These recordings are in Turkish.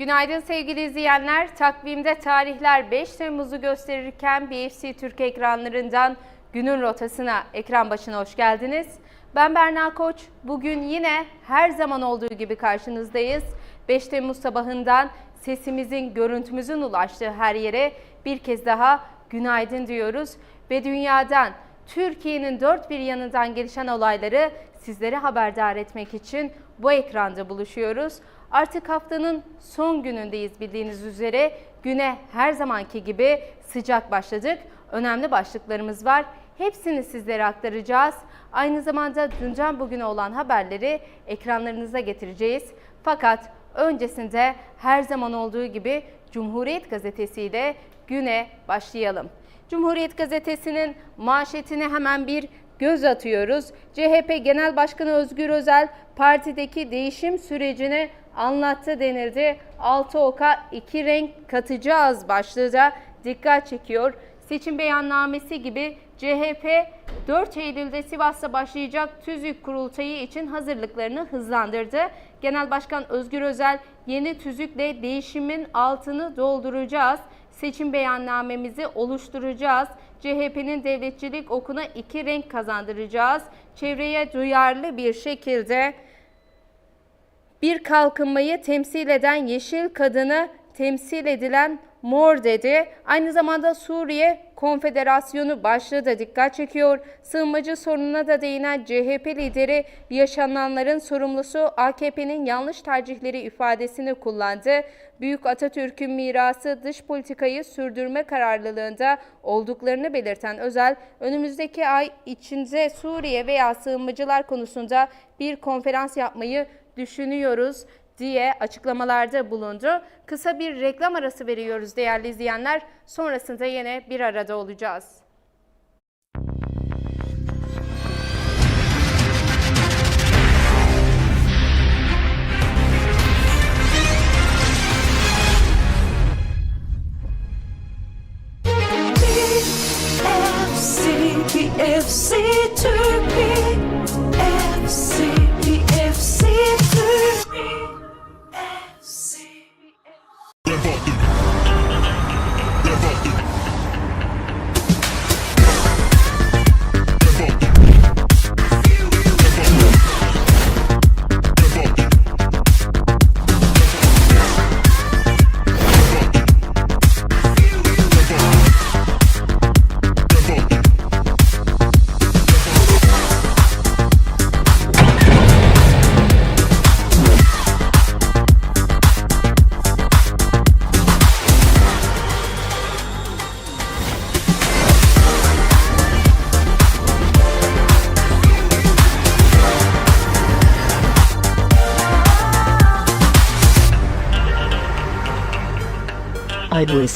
Günaydın sevgili izleyenler. Takvimde tarihler 5 Temmuz'u gösterirken BFC Türk ekranlarından günün rotasına ekran başına hoş geldiniz. Ben Berna Koç. Bugün yine her zaman olduğu gibi karşınızdayız. 5 Temmuz sabahından sesimizin, görüntümüzün ulaştığı her yere bir kez daha günaydın diyoruz ve dünyadan Türkiye'nin dört bir yanından gelişen olayları sizlere haberdar etmek için bu ekranda buluşuyoruz. Artık haftanın son günündeyiz bildiğiniz üzere. Güne her zamanki gibi sıcak başladık. Önemli başlıklarımız var. Hepsini sizlere aktaracağız. Aynı zamanda dünden bugüne olan haberleri ekranlarınıza getireceğiz. Fakat öncesinde her zaman olduğu gibi Cumhuriyet Gazetesi ile güne başlayalım. Cumhuriyet Gazetesi'nin manşetine hemen bir göz atıyoruz. CHP Genel Başkanı Özgür Özel partideki değişim sürecini anlattı denildi. Altı oka iki renk katacağız başlığı da dikkat çekiyor. Seçim beyannamesi gibi CHP 4 Eylül'de Sivas'ta başlayacak TÜZÜK kurultayı için hazırlıklarını hızlandırdı. Genel Başkan Özgür Özel yeni tüzükle değişimin altını dolduracağız. Seçim beyannamemizi oluşturacağız. CHP'nin devletçilik okuna iki renk kazandıracağız. Çevreye duyarlı bir şekilde bir kalkınmayı temsil eden yeşil kadını temsil edilen mor dedi. Aynı zamanda Suriye Konfederasyonu başlığı da dikkat çekiyor. Sığınmacı sorununa da değinen CHP lideri yaşananların sorumlusu AKP'nin yanlış tercihleri ifadesini kullandı. Büyük Atatürk'ün mirası dış politikayı sürdürme kararlılığında olduklarını belirten Özel, önümüzdeki ay içinde Suriye veya sığınmacılar konusunda bir konferans yapmayı düşünüyoruz diye açıklamalarda bulundu. Kısa bir reklam arası veriyoruz değerli izleyenler. Sonrasında yine bir arada olacağız.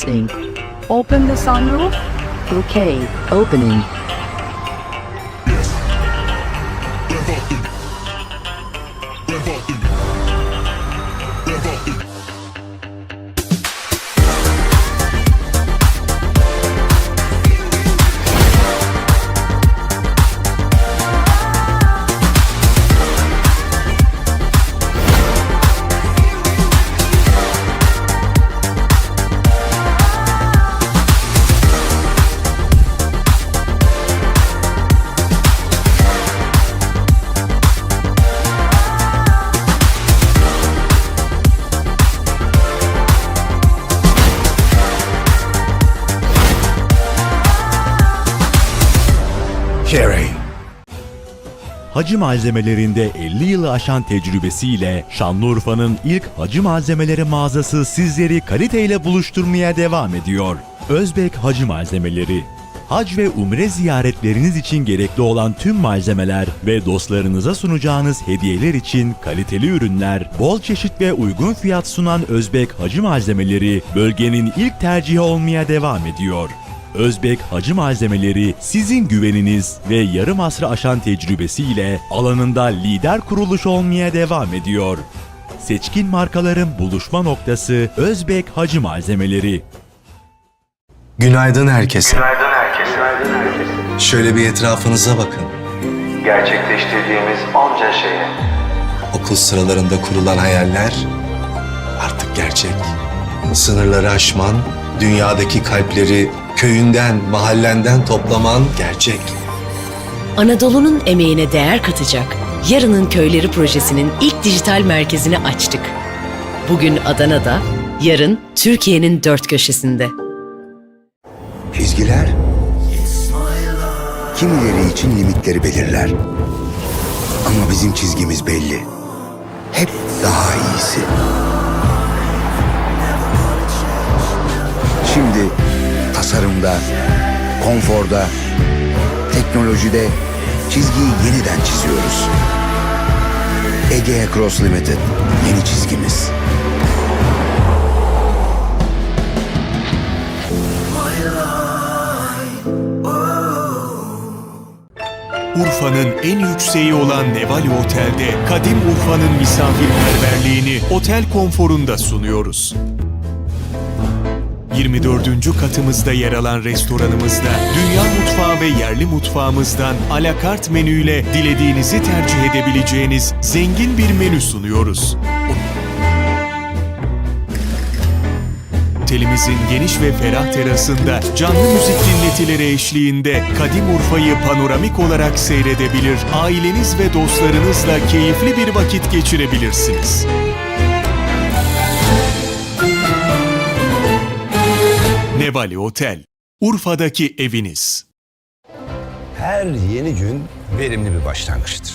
Listening. Open the sunroof. Okay, opening. Carey. Hacı malzemelerinde 50 yılı aşan tecrübesiyle Şanlıurfa'nın ilk hacı malzemeleri mağazası sizleri kaliteyle buluşturmaya devam ediyor. Özbek Hacı Malzemeleri Hac ve umre ziyaretleriniz için gerekli olan tüm malzemeler ve dostlarınıza sunacağınız hediyeler için kaliteli ürünler, bol çeşit ve uygun fiyat sunan Özbek Hacı Malzemeleri bölgenin ilk tercihi olmaya devam ediyor. Özbek Hacı Malzemeleri sizin güveniniz ve yarım asrı aşan tecrübesiyle alanında lider kuruluş olmaya devam ediyor. Seçkin markaların buluşma noktası Özbek Hacı Malzemeleri. Günaydın herkese. Günaydın herkese. Günaydın herkese. Şöyle bir etrafınıza bakın. Gerçekleştirdiğimiz onca şeye Okul sıralarında kurulan hayaller artık gerçek. Sınırları aşman, dünyadaki kalpleri köyünden, mahallenden toplaman gerçek. Anadolu'nun emeğine değer katacak Yarının Köyleri projesinin ilk dijital merkezini açtık. Bugün Adana'da, yarın Türkiye'nin dört köşesinde. Çizgiler kimileri için limitleri belirler. Ama bizim çizgimiz belli. Hep daha iyisi. Şimdi tasarımda, konforda, teknolojide çizgiyi yeniden çiziyoruz. Egea Cross Limited yeni çizgimiz. Urfa'nın en yükseği olan Nevali Otel'de Kadim Urfa'nın misafirperverliğini otel konforunda sunuyoruz. 24. katımızda yer alan restoranımızda dünya mutfağı ve yerli mutfağımızdan alakart menüyle dilediğinizi tercih edebileceğiniz zengin bir menü sunuyoruz. Otelimizin geniş ve ferah terasında canlı müzik dinletileri eşliğinde Kadim Urfa'yı panoramik olarak seyredebilir, aileniz ve dostlarınızla keyifli bir vakit geçirebilirsiniz. Nevali Otel, Urfa'daki eviniz. Her yeni gün verimli bir başlangıçtır.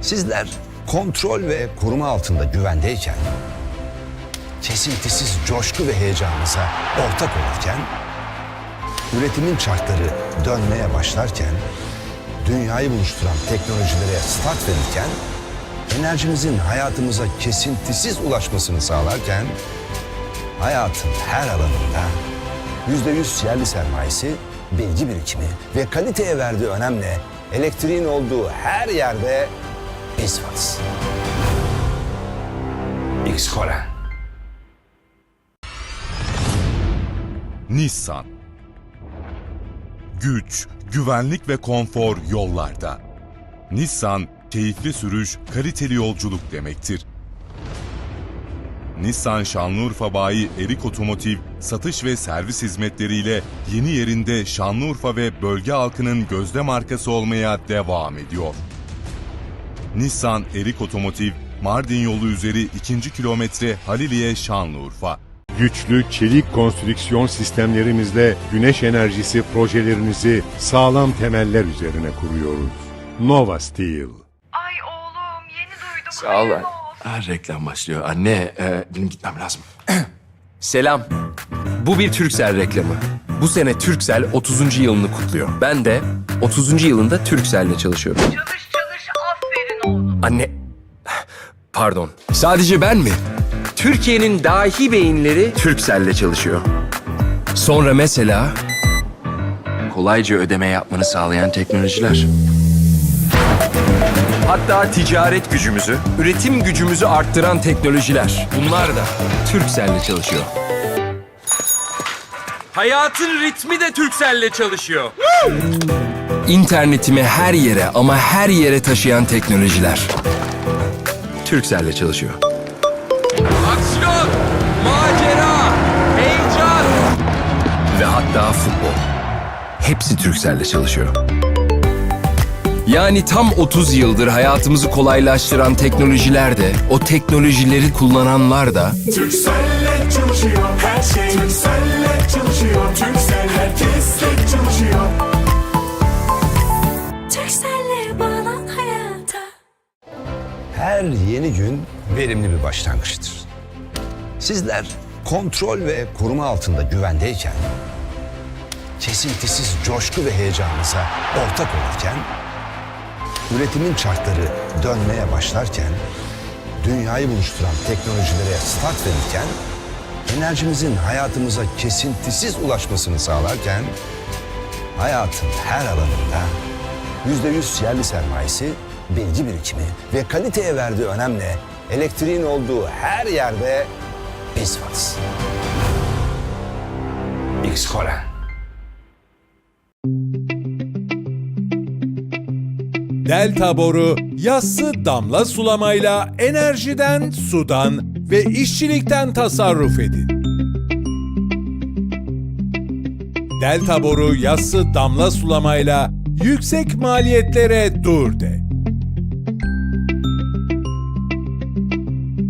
Sizler kontrol ve koruma altında güvendeyken, kesintisiz coşku ve heyecanınıza ortak olurken, üretimin çarkları dönmeye başlarken, dünyayı buluşturan teknolojilere start verirken, enerjimizin hayatımıza kesintisiz ulaşmasını sağlarken, hayatın her alanında yüzde yüz yerli sermayesi, bilgi birikimi ve kaliteye verdiği önemle elektriğin olduğu her yerde biz varız. X-Koren. Nissan Güç, güvenlik ve konfor yollarda. Nissan, keyifli sürüş, kaliteli yolculuk demektir. Nissan Şanlıurfa Bayi Erik Otomotiv, satış ve servis hizmetleriyle yeni yerinde Şanlıurfa ve bölge halkının gözde markası olmaya devam ediyor. Nissan Erik Otomotiv, Mardin yolu üzeri 2. kilometre Haliliye Şanlıurfa. Güçlü çelik konstrüksiyon sistemlerimizle güneş enerjisi projelerinizi sağlam temeller üzerine kuruyoruz. Nova Steel. Ay oğlum yeni duydum. Sağ ol. Ha, reklam başlıyor. Anne, e, benim gitmem lazım. Selam. Bu bir Türksel reklamı. Bu sene Türksel 30. yılını kutluyor. Ben de 30. yılında Türksel'le çalışıyorum. Çalış çalış aferin oğlum. Anne... Pardon. Sadece ben mi? Türkiye'nin dahi beyinleri Türksel'le çalışıyor. Sonra mesela... Kolayca ödeme yapmanı sağlayan teknolojiler. Hatta ticaret gücümüzü, üretim gücümüzü arttıran teknolojiler. Bunlar da Türksel'le çalışıyor. Hayatın ritmi de Türksel'le çalışıyor. İnternetimi her yere ama her yere taşıyan teknolojiler. Türksel'le çalışıyor. Aksiyon, macera, heyecan ve hatta futbol. Hepsi Türksel'le çalışıyor. Yani tam 30 yıldır hayatımızı kolaylaştıran teknolojiler de, o teknolojileri kullananlar da Türkcell'le çalışıyor her şey. Türkcell'le çalışıyor. Türkcell herkesle çalışıyor. Türkcell'le bağlan hayata. Her yeni gün verimli bir başlangıçtır. Sizler kontrol ve koruma altında güvendeyken, kesintisiz coşku ve heyecanınıza ortak olurken, üretimin çarkları dönmeye başlarken, dünyayı buluşturan teknolojilere start verirken, enerjimizin hayatımıza kesintisiz ulaşmasını sağlarken, hayatın her alanında yüzde yüz yerli sermayesi, bilgi birikimi ve kaliteye verdiği önemle elektriğin olduğu her yerde biz varız. X-Koren. Delta boru yassı damla sulamayla enerjiden, sudan, ve işçilikten tasarruf edin. Delta boru yassı damla sulamayla yüksek maliyetlere dur de.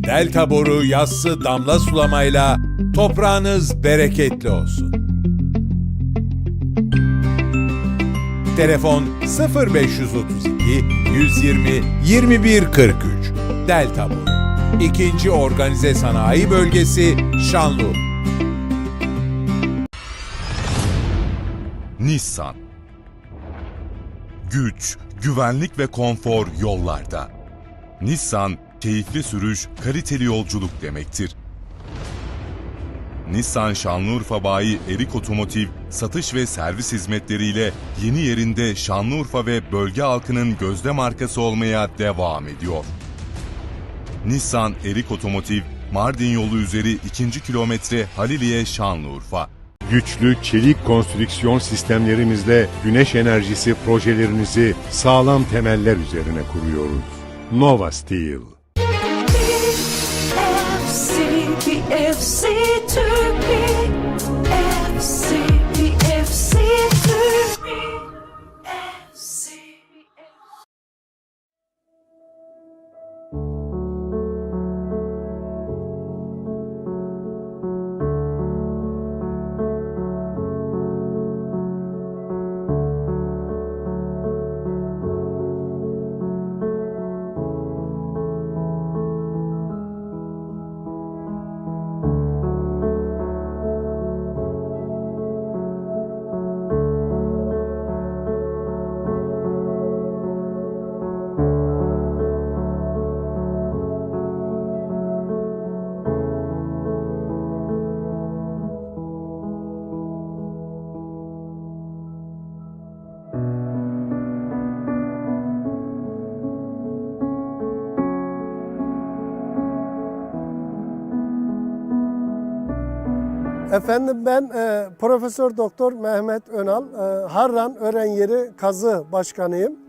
Delta boru yassı damla sulamayla toprağınız bereketli olsun. Telefon 0532 120 2143 Delta Boru. İkinci Organize Sanayi Bölgesi Şanlıurfa. Nissan Güç, güvenlik ve konfor yollarda. Nissan, keyifli sürüş, kaliteli yolculuk demektir. Nissan Şanlıurfa Bayi Erik Otomotiv, satış ve servis hizmetleriyle yeni yerinde Şanlıurfa ve bölge halkının gözde markası olmaya devam ediyor. Nissan Erik Otomotiv, Mardin yolu üzeri 2. kilometre Haliliye Şanlıurfa. Güçlü çelik konstrüksiyon sistemlerimizle güneş enerjisi projelerinizi sağlam temeller üzerine kuruyoruz. Nova Steel FC, BFC to be Efendim ben e, Profesör Doktor Mehmet Önal, e, Harran Ören Yeri Kazı Başkanıyım.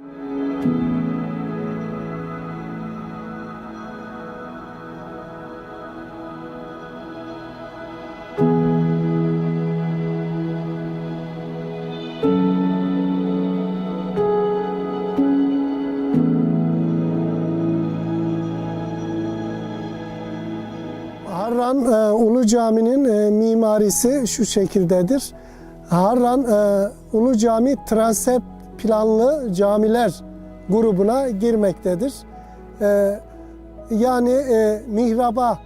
Harran e, Ulu Cami'nin e, mimarisi şu şekildedir. Harran e, Ulu Cami transept planlı camiler grubuna girmektedir. E, yani e, mihraba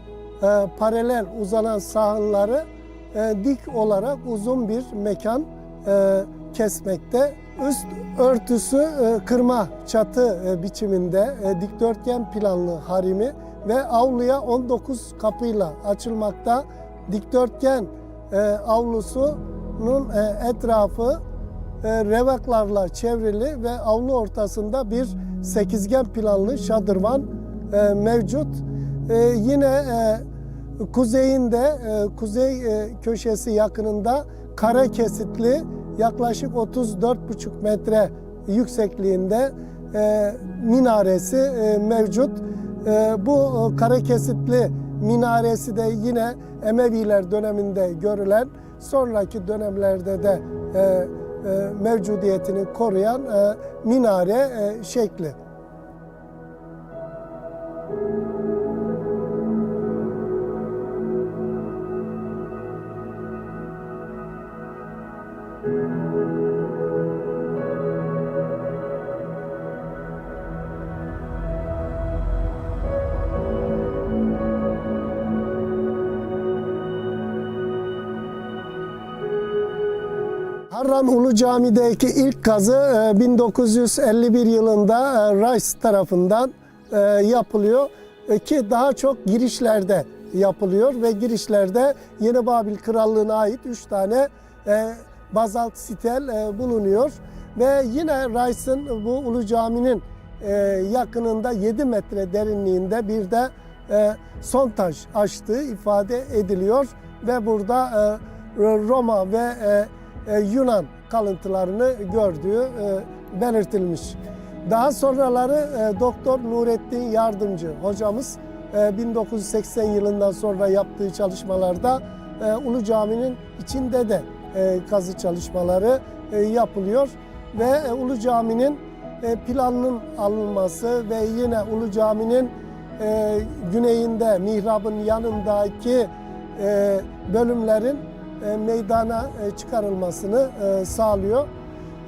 e, paralel uzanan sahanları e, dik olarak uzun bir mekan e, kesmekte. Üst örtüsü e, kırma çatı e, biçiminde e, dikdörtgen planlı harimi ve avluya 19 kapıyla açılmakta. Dikdörtgen e, avlusunun e, etrafı e, revaklarla çevrili ve avlu ortasında bir sekizgen planlı şadırvan e, mevcut. E, yine e, kuzeyinde, e, kuzey e, köşesi yakınında kare kesitli yaklaşık 34,5 metre yüksekliğinde e, minaresi e, mevcut. E, bu kare kesitli minaresi de yine Emeviler döneminde görülen, sonraki dönemlerde de e, e, mevcudiyetini koruyan e, minare şekli. Harran Ulu Cami'deki ilk kazı e, 1951 yılında e, Rice tarafından e, yapılıyor. E, ki daha çok girişlerde yapılıyor ve girişlerde Yeni Babil Krallığı'na ait 3 tane e, bazalt sitel e, bulunuyor. Ve yine Rice'ın bu Ulu Cami'nin e, yakınında 7 metre derinliğinde bir de e, sontaj açtığı ifade ediliyor. Ve burada e, Roma ve e, Yunan kalıntılarını gördüğü e, belirtilmiş. Daha sonraları e, Doktor Nurettin Yardımcı hocamız e, 1980 yılından sonra yaptığı çalışmalarda e, Ulu Cami'nin içinde de kazı çalışmaları yapılıyor ve e, Ulu Cami'nin planının alınması ve yine Ulu Cami'nin güneyinde mihrabın yanındaki e, bölümlerin meydana e, çıkarılmasını e, sağlıyor.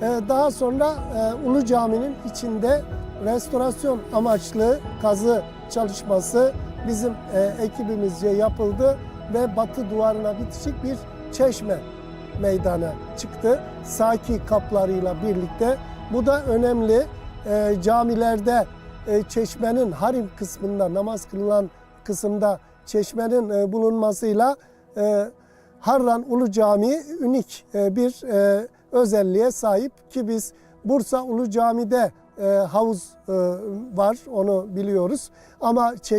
E, Daha sonra e, Ulu Cami'nin içinde restorasyon amaçlı kazı çalışması bizim e, ekibimizce yapıldı ve batı duvarına bitişik bir çeşme meydana çıktı. Saki kaplarıyla birlikte. Bu da önemli. E, camilerde e, çeşmenin harim kısmında namaz kılınan kısımda çeşmenin e, bulunmasıyla e, Harran Ulu Camii unik e, bir e, özelliğe sahip ki biz Bursa Ulu Cami'de e, havuz var onu biliyoruz. Ama